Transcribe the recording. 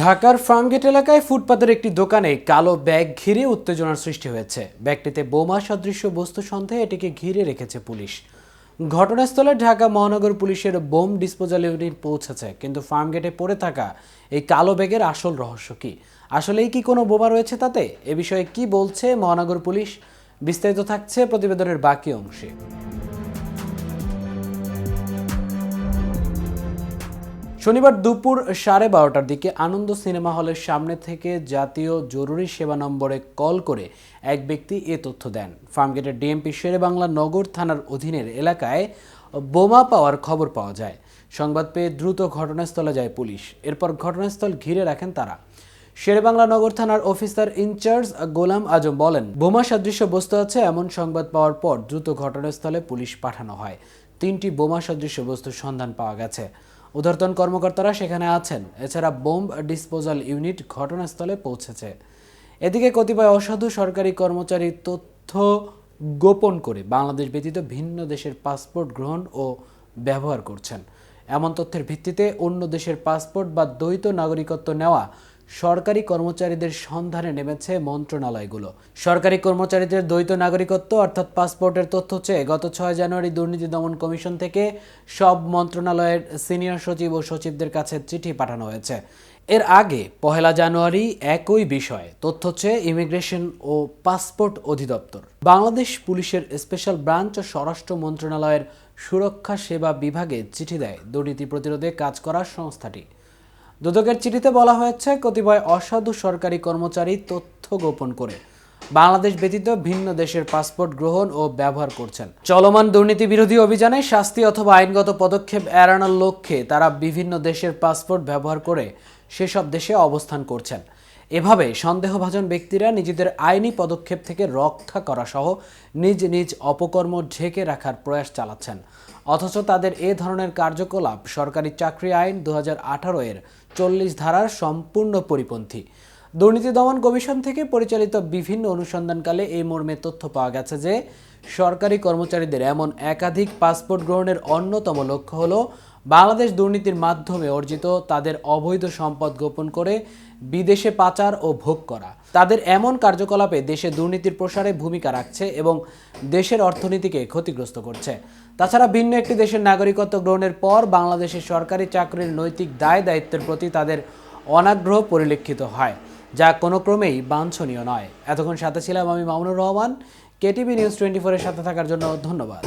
ঢাকার ফার্মগেট এলাকায় ফুটপাতের একটি দোকানে কালো ব্যাগ ঘিরে উত্তেজনার সৃষ্টি হয়েছে। ব্যাগটিতে বোমা, সদৃশ্য, বস্তু সন্দেহে এটিকে ঘিরে রেখেছে পুলিশ। ঘটনাস্থলে ঢাকা মহানগর পুলিশের বোম ডিসপোজাল ইউনিট পৌঁছেছে, কিন্তু ফার্মগেটে পড়ে থাকা এই কালো ব্যাগের আসল রহস্য কি? আসলেই কি কোনো বোমা রয়েছে তাতে? এ বিষয়ে কি বলছে মহানগর পুলিশ? বিস্তারিত থাকছে প্রতিবেদনের বাকি অংশে। শনিবার দুপুর সাড়ে বারোটার দিকে আনন্দ সিনেমা হলের সামনে থেকে জাতীয় জরুরি সেবা নম্বরে কল করে এক ব্যক্তি এ তথ্য দেন। ফার্মগেটের ডিএমপি শেরেবাংলা নগর থানার অধীনের এলাকায় বোমা পাওয়ার খবর পাওয়া যায়। সংবাদ পেয়ে দ্রুত ঘটনাস্থলে যায় পুলিশ। এরপর ঘটনাস্থল ঘিরে রাখেন তারা। শেরেবাংলা নগর থানার অফিসার ইনচার্জ গোলাম আজম বলেন, বোমা সাদৃশ্য বস্তু আছে, এমন সংবাদ পাওয়ার পর দ্রুত ঘটনাস্থলে পুলিশ পাঠানো হয়। তিনটি বোমা সাদৃশ্য বস্তুর সন্ধান পাওয়া গেছে। উদ্ধারতন কর্মকর্তারা সেখানে আছেন। এছাড়া বোম্ব ডিসপোজাল ইউনিট ঘটনাস্থলে পৌঁছেছে। এদিকে কতিপয় অসাধু সরকারি কর্মচারী তথ্য গোপন করে বাংলাদেশ ব্যতীত ভিন্ন দেশের পাসপোর্ট গ্রহণ ও ব্যবহার করছেন। এমন তথ্যের ভিত্তিতে অন্য দেশের পাসপোর্ট বা দ্বৈত নাগরিকত্ব নেওয়া সরকারি কর্মচারীদের সন্ধানে নেমেছে মন্ত্রণালয়গুলো। সরকারি কর্মচারীদের দ্বৈত নাগরিকত্ব অর্থাৎ পাসপোর্টের তথ্য চেয়ে গত ছয় জানুয়ারি দুর্নীতি দমন কমিশন থেকে সব মন্ত্রণালয়ের সিনিয়র সচিব ও সচিবদের কাছে চিঠি পাঠানো হয়েছে। এর আগে পহেলা জানুয়ারি একই বিষয়ে তথ্য চেয়ে ইমিগ্রেশন ও পাসপোর্ট অধিদপ্তর। বাংলাদেশ পুলিশের স্পেশাল ব্রাঞ্চ ও স্বরাষ্ট্র মন্ত্রণালয়ের সুরক্ষা সেবা বিভাগে চিঠি দেয় দুর্নীতি প্রতিরোধে কাজ করা সংস্থাটি। দুদকের চিঠিতে বলা হয়েছে, কতিপয় অসাধু সরকারি কর্মচারী তথ্য গোপন করে বাংলাদেশ ব্যতীত ভিন্ন দেশের পাসপোর্ট গ্রহণ ও ব্যবহার করছেন। চলমান দুর্নীতি বিরোধী অভিযানে শাস্তি অথবা আইনগত পদক্ষেপ এড়ানোর লক্ষ্যে তারা বিভিন্ন দেশের পাসপোর্ট ব্যবহার করে সেসব দেশে অবস্থান করছেন। এভাবে সন্দেহভাজন ব্যক্তিরা নিজেদের আইনি পদক্ষেপ থেকে রক্ষা করা সহ নিজ নিজ অপকর্ম ঢেকে রাখার প্রয়াস চালাচ্ছেন। অথচ তাদের এ ধরনের কার্যকলাপ সরকারি চাকরি আইন দু হাজার আঠারো এর চল্লিশ ধারার সম্পূর্ণ পরিপন্থী। দুর্নীতি দমন কমিশন থেকে পরিচালিত বিভিন্ন অনুসন্ধানকালে এই মর্মে তথ্য পাওয়া গেছে যে, সরকারি কর্মচারীদের এমন একাধিক পাসপোর্ট গ্রহণের অন্যতম লক্ষ্য হলো বাংলাদেশ দুর্নীতির মাধ্যমে অর্জিত তাদের অবৈধ সম্পদ গোপন করে বিদেশে পাচার ও ভোগ করা। তাদের এমন কার্যকলাপে দেশে দুর্নীতির প্রসারে ভূমিকা রাখছে এবং দেশের অর্থনীতিকে ক্ষতিগ্রস্ত করছে। তাছাড়া ভিন্ন একটি দেশের নাগরিকত্ব গ্রহণের পর বাংলাদেশের সরকারি চাকরির নৈতিক দায় দায়িত্বের প্রতি তাদের অনাগ্রহ পরিলক্ষিত হয়। যা কোনো ক্রমেই বাঞ্ছনীয় নয়। এতক্ষণ সাথে ছিলাম আমি Mamunur Rahman. KTV news twenty ফোরের সাথে থাকার জন্য ধন্যবাদ।